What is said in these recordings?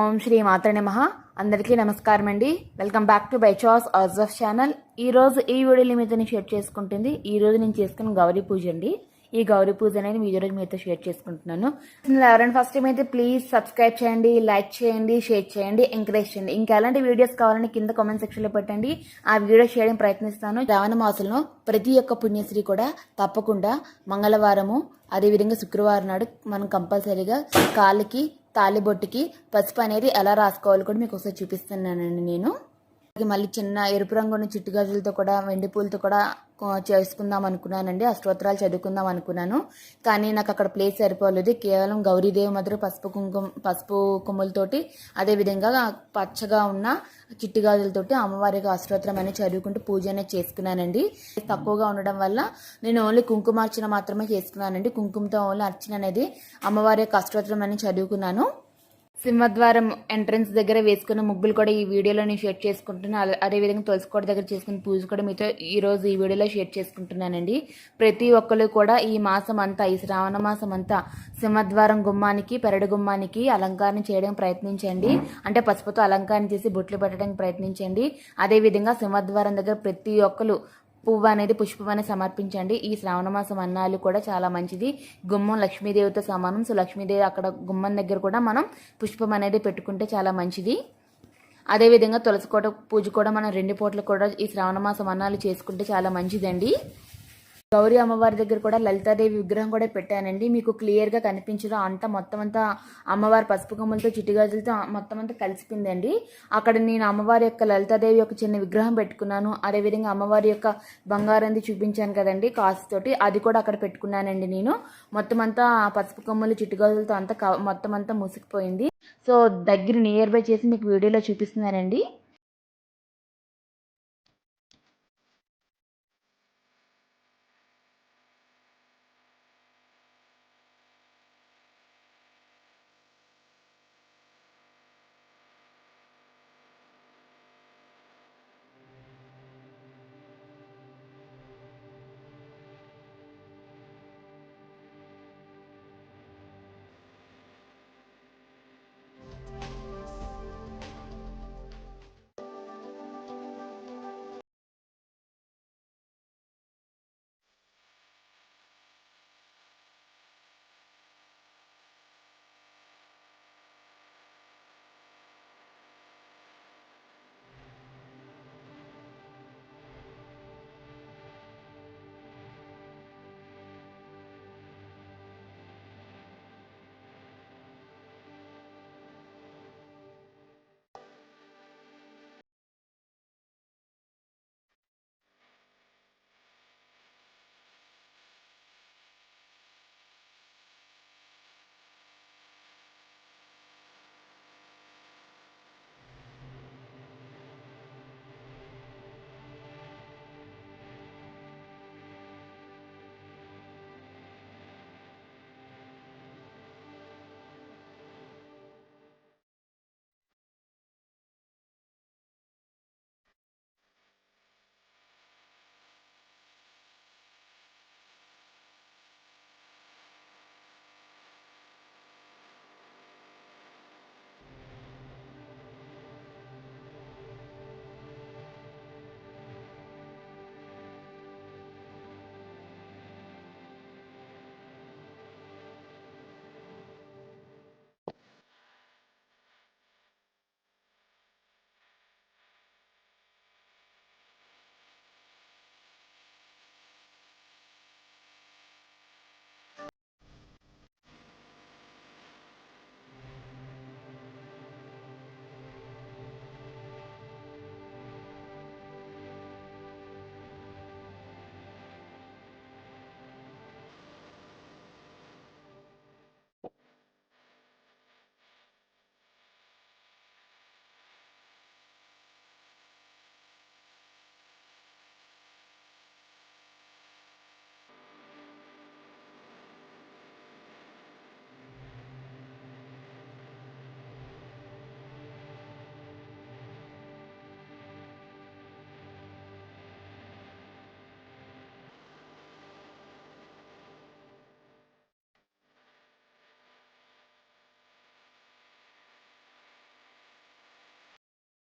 ఓం శ్రీ మాత్ర నమ. అందరికీ నమస్కారం అండి వెల్కమ్ బ్యాక్ టు బై చాస్ ఛానల్. ఈ రోజు ఈ వీడియోలో మీతో నేను షేర్ చేసుకుంటుంది. ఈ రోజు నేను చేసుకున్న గౌరీ పూజ అండి. ఈ గౌరీ పూజ అనేది మీ రోజు మీతో షేర్ చేసుకుంటున్నాను. ఎవరైనా ఫస్ట్ టైం అయితే ప్లీజ్ సబ్స్క్రైబ్ చేయండి లైక్ చేయండి షేర్ చేయండి ఎంకరేజ్ చేయండి. ఇంకా ఎలాంటి వీడియోస్ కావాలని కింద కామెంట్ సెక్షన్లో పెట్టండి. ఆ వీడియో చేయడానికి ప్రయత్నిస్తాను. శ్రావణ మాసంలో ప్రతి ఒక్క పుణ్యశ్రీ కూడా తప్పకుండా మంగళవారము అదేవిధంగా శుక్రవారం నాడు మనం కంపల్సరీగా కాళ్ళకి తాలిబొట్టుకి పసుపు అనేది ఎలా రాసుకోవాలో కూడా మీకు ఒకసారి చూపిస్తున్నానండి నేను. మళ్ళీ చిన్న ఎరుపు రంగు ఉన్న చిట్టు గాజులతో కూడా వెండి పూలతో కూడా చేసుకుందాం అనుకున్నానండి. ఆ స్తోత్రాలు చదువుకుందాం అనుకున్నాను. కానీ నాకు అక్కడ ప్లేస్ సరిపోలేదు. కేవలం గౌరీదేవి మాత్రం పసుపు కుంకుమ పసుపు కొమ్ములతోటి అదేవిధంగా పచ్చగా ఉన్న చిట్టు గాజులతోటి అమ్మవారికి అష్టోత్తరం అనేది చదువుకుంటూ పూజ అనేది చేసుకున్నానండి. తక్కువగా ఉండడం వల్ల నేను ఓన్లీ కుంకుమార్చన మాత్రమే చేసుకున్నానండి. కుంకుమతో ఓన్లీ అర్చన అనేది అమ్మవారి యొక్క అష్టోత్తరం అనేది చదువుకున్నాను. సింహద్వారం ఎంట్రన్స్ దగ్గర వేసుకున్న ముగ్గులు కూడా ఈ వీడియోలో నేను షేర్ చేసుకుంటున్నాను అదేవిధంగా తులసికోట దగ్గర చేసుకున్న పూజ కూడా మీతో ఈరోజు ఈ వీడియోలో షేర్ చేసుకుంటున్నానండి. ప్రతి ఒక్కరు కూడా ఈ మాసం అంతా ఈ శ్రావణ మాసం అంతా సింహద్వారం గుమ్మానికి పెరడు గుమ్మానికి అలంకారం చేయడానికి ప్రయత్నించండి. అంటే పసుపుతో అలంకారం చేసి బొట్లు పెట్టడానికి ప్రయత్నించండి. అదేవిధంగా సింహద్వారం దగ్గర ప్రతి ఒక్కరు పువ్వు అనేది పుష్పం సమర్పించండి. ఈ శ్రావణ మాసం అన్నాలు కూడా చాలా మంచిది. గుమ్మం లక్ష్మీదేవితో సమానం. సో లక్ష్మీదేవి అక్కడ గుమ్మం దగ్గర కూడా మనం పుష్పం అనేది పెట్టుకుంటే చాలా మంచిది. అదేవిధంగా తులసికోట పూజ కూడా మనం రెండు పూటలు కూడా ఈ శ్రావణ మాసం అన్నాలు చేసుకుంటే చాలా మంచిదండి. గౌరీ అమ్మవారి దగ్గర కూడా లలితాదేవి విగ్రహం కూడా పెట్టానండి. మీకు క్లియర్గా కనిపించదు. అంతా మొత్తం అంతా అమ్మవారి పసుపు కొమ్మలతో చిట్టుగాజులతో మొత్తం అంతా కలిసిపోయిందండి. అక్కడ నేను అమ్మవారి యొక్క లలితాదేవి యొక్క చిన్న విగ్రహం పెట్టుకున్నాను. అదేవిధంగా అమ్మవారి యొక్క బంగారంది చూపించాను కదండి కాసు తోటి. అది కూడా అక్కడ పెట్టుకున్నానండి నేను. మొత్తం అంతా పసుపు కొమ్మలు చిట్టుగాజులతో అంతా మొత్తం అంతా ముసిగిపోయింది సో దగ్గర నియర్ బై చేసి మీకు వీడియోలో చూపిస్తున్నానండి.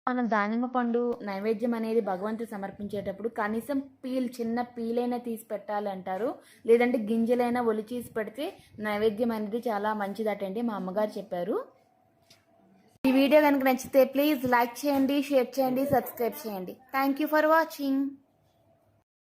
మన దానిమ్మ పండు నైవేద్యం అనేది భగవంతుడు సమర్పించేటప్పుడు కనీసం పీల్ చిన్న పీలైనా తీసి పెట్టాలి అంటారు లేదంటే గింజలైనా ఒలిచేసి పెడితే నైవేద్యం అనేది చాలా మంచిదటండి మా అమ్మగారు చెప్పారు. ఈ వీడియో కనుక నచ్చితే ప్లీజ్ లైక్ చేయండి షేర్ చేయండి సబ్స్క్రైబ్ చేయండి. Thank you for watching